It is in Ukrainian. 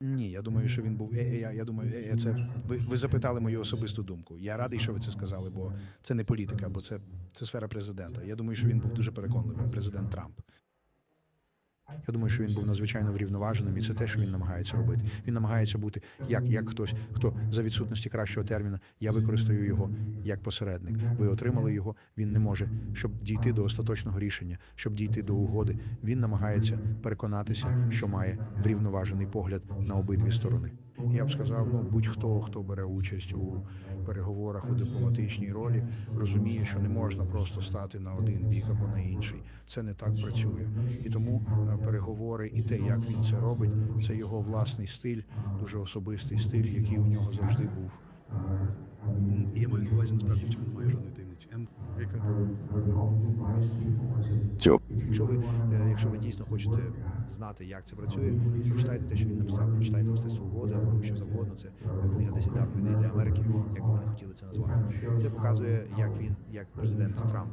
Ні, я думаю, що він був. Я, я думаю, це ви, ви запитали мою особисту думку. Я радий, що ви це сказали, бо це не політика, бо це, це сфера президента. Я думаю, що він був дуже переконливим, президент Трамп. Я думаю, що він був надзвичайно врівноваженим, і це те, що він намагається робити. Він намагається бути як, як хтось, хто за відсутності кращого терміна, я використаю його як посередник. Ви отримали його. Він не може, щоб дійти до остаточного рішення, щоб дійти до угоди. Він намагається переконатися, що має врівноважений погляд на обидві сторони. Я б сказав, ну будь-хто, хто бере участь у переговорах у дипломатичній ролі, розуміє, що не можна просто стати на один бік або на інший. Це не так працює. І тому е, переговори і те, як він це робить, це його власний стиль, дуже особистий стиль, який у нього завжди був. Я маю на увазі, насправді в цьому немає жодної таємниці. Якщо ви, е, якщо ви дійсно хочете знати, як це працює, прочитайте те, що він написав, прочитайте мистецтво угоди або що завгодно. Це книга 10 заповідей для Америки, як би ви не хотіли це назвати. Це показує, як він, як президент Трамп